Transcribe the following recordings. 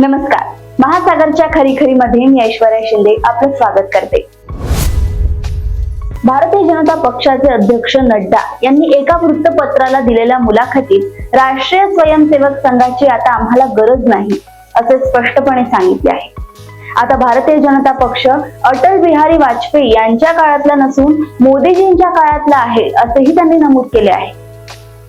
नमस्कार. महासागरच्या खरी खरी मध्ये मी ऐश्वर्या शिंदे आपलं स्वागत करते. भारतीय जनता पक्षाचे अध्यक्ष नड्डा यांनी एका वृत्तपत्राला दिलेल्या मुलाखतीत राष्ट्रीय स्वयंसेवक संघाची आता आम्हाला गरज नाही असे स्पष्टपणे सांगितले आहे. आता भारतीय जनता पक्ष अटल बिहारी वाजपेयी यांच्या काळातला नसून मोदीजींच्या काळातला आहे असेही त्यांनी नमूद केले आहे.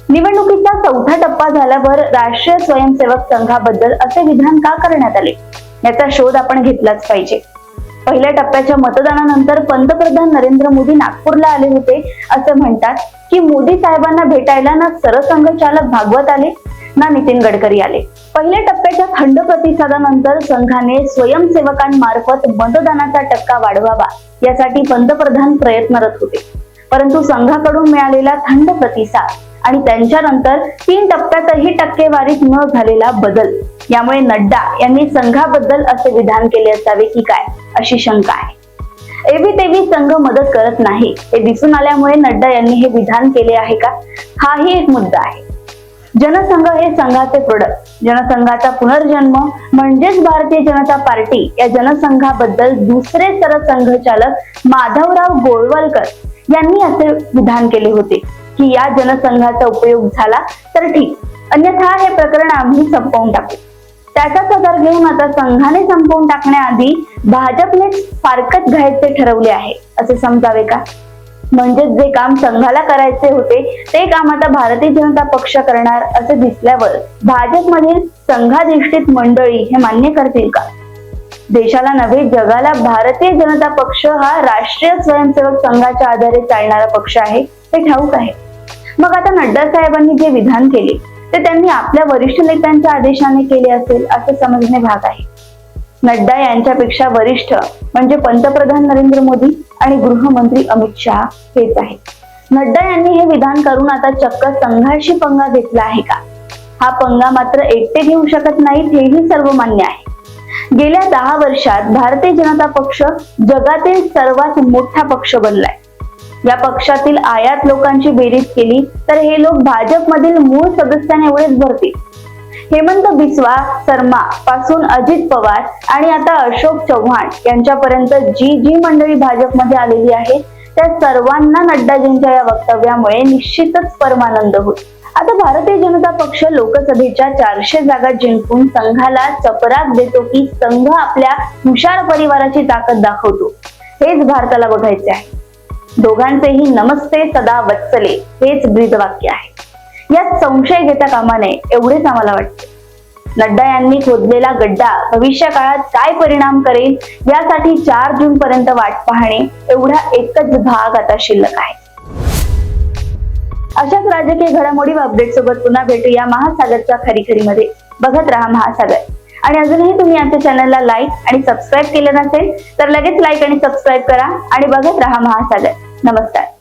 निवडणुकीचा चौथा टप्पा झाल्यावर राष्ट्रीय स्वयंसेवक संघाबद्दल असे विधान का करण्यात आले? याचा शोध आपण घेतलाच पाहिजे. पहिल्या टप्प्याच्या मतदानानंतर पंतप्रधान नरेंद्र मोदी नागपूरला आले होते. असे म्हणतात की मोदी साहेबांना भेटायला ना सरसंघचालक भागवत आले ना नितीन गडकरी आले. पहिल्या टप्प्याच्या थंड प्रतिसादानंतर संघाने स्वयंसेवकांमार्फत मतदानाचा टक्का वाढवावा यासाठी पंतप्रधान प्रयत्नरत होते. परंतु संघाकडून मिळालेला थंड प्रतिसाद आणि त्यांच्यानंतर तीन टप्प्यातही टक्केवारीत न झालेला बदल. यामुळे नड्डा यांनी संघाबद्दल असे विधान केले असावे की काय अशी शंका आहे. एवी तेवी संघ मदत करत नाही हे दिसून आल्यामुळे नड्डा यांनी हे विधान केले आहे का? हाही एक मुद्दा आहे. जनसंघ हे संघाचे प्रोडक्ट. जनसंघाचा पुनर्जन्म म्हणजेच भारतीय जनता पार्टी या जनसंघाबद्दल दुसरे सरसंघचालक माधवराव गोळवलकर यांनी असे विधान केले होते की या जनसंघाचा उपयोग झाला तर ठीक. अन्यथा हे प्रकरण आम्ही संपवून टाकू. त्याचाच आधार घेऊन आता संघाने संपवून टाकण्याआधी भाजपने फारकत घ्यायचे ठरवले आहे असे समजावे का? म्हणजेच जे काम संघाला करायचे होते ते काम आता भारतीय जनता पक्ष करणार असे दिसल्यावर भाजपमधील संघाधिष्ठित मंडळी हे मान्य करतील का? देशाला नव्हे जगाला भारतीय जनता पक्ष हा राष्ट्रीय स्वयंसेवक संघाच्या आधारे चालणारा पक्ष आहे हे ठाऊक आहे. मग आता नड्डा साहेबांनी जे विधान केले ते त्यांनी आपल्या वरिष्ठ नेत्यांच्या आदेशाने केले असेल असे समजणे भाग आहे. नड्डा यांच्यापेक्षा वरिष्ठ म्हणजे पंतप्रधान नरेंद्र मोदी आणि गृहमंत्री अमित शहा हेच आहेत. नड्डा यांनी हे विधान करून आता चक्क संघाशी पंगा घेतला आहे का? हा पंगा मात्र एकटे घेऊ शकत नाहीत हेही सर्व मान्य आहे. गेल्या दहा वर्षात भारतीय जनता पक्ष जगातील सर्वात मोठा पक्ष बनलाय. या पक्षातील आयात लोकांची बेरीज केली तर हे लोक भाजपमधील मूळ सदस्यांएवढेच भरतील. हेमंत बिस्वा शर्मा पासून अजित पवार आणि आता अशोक चव्हाण यांच्यापर्यंत जी जी मंडळी भाजपमध्ये आलेली आहे त्या सर्वांना नड्डाजींच्या या वक्तव्यामुळे निश्चितच परमानंद होईल. आता भारतीय जनता पक्ष लोकसभेच्या चारशे जागा जिंकून संघाला चपराक देतो की संघ आपल्या हुशार परिवाराची ताकद दाखवतो. हेच भारताला बघायचे आहे. दोघांचेही नमस्ते सदा वत्सले हेच ब्रीदवाक्य आहे. यात संशय घेता कामा नये एवढेच आम्हाला वाटते. नड्डा यांनी खोदलेला गड्डा भविष्य काळात काय परिणाम करेल? यासाठी चार जून पर्यंत वाट पाहणे एवढा एकच भाग आता शिल्लक आहे. अशाच राजकीय घडामोडी व अपडेट सोबत पुन्हा भेटूया महासागरच्या खरी खरी मध्ये बघत राहा महासागर. आणि अजूनही तुम्ही आमच्या चॅनलला लाईक आणि सबस्क्राईब केलं नसेल तर लगेच लाईक आणि सबस्क्राईब करा आणि बघत राहा महासागर. नमस्कार.